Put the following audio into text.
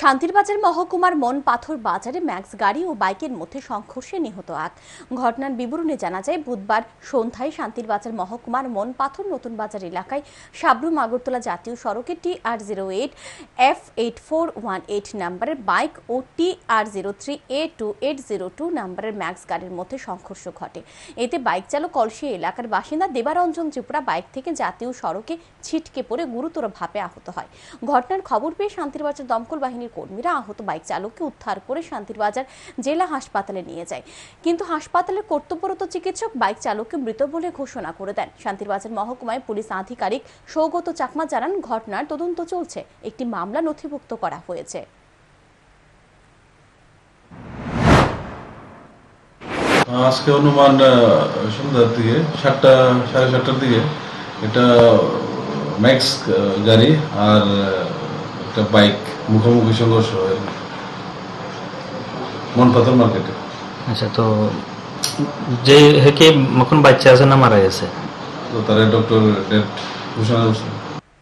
শান্তিরবাজার মহকুমার মন পাথর বাজারে ম্যাক্স গাড়ি ও বাইকের মধ্যে সংঘর্ষে নিহত এক ঘটনার বিবরণে জানা যায়, বুধবার সন্ধ্যায় শান্তিরবাজার মহকুমার মন পাথর নতুন বাজার এলাকায় সাবরুম আগরতলা জাতীয় সড়কে T R zero eight, F eight four one eight নাম্বারের bike O T R zero three A two eight zero two নাম্বারের ম্যাক্স গাড়ির মধ্যে সংঘর্ষ ঘটে। এতে বাইক চালক কলসি এলাকার বাসিন্দা দেবারঞ্জন ত্রিপুরা বাইক থেকে জাতীয় সড়কে ছিটকে পড়ে গুরুতরভাবে আহত হয়। ঘটনার খবর পেয়ে শান্তিরবাজার দমকল বাহিনীর কর্মীরা আহত বাইক চালককে উদ্ধার করে শান্তিরবাজার জেলা হাসপাতালে নিয়ে যায়। কিন্তু হাসপাতালের কর্তব্যরত চিকিৎসক বাইক চালককে মৃত বলে ঘোষণা করে দেন। শান্তিরবাজার মহকুমায় পুলিশ আধিকারিক সৌগত চাকমা জানান, ঘটনার তদন্ত চলছে। একটি মামলা নথিভুক্ত করা হয়েছে। আজকে অনুমান সন্ধ্যার দিকে, সাতটা, সাড়ে সাতটার দিকে এটা ম্যাক্স গাড়ি আর একটা বাইক মুখোমুখি সংঘর্ষ হয়। মনপাথর মার্কেটে আচ্ছা তো যে হেকে এখন বাচ্চা আছে না মারা গেছে? তো তারা ডক্টর ডেট ঘোষণা করছে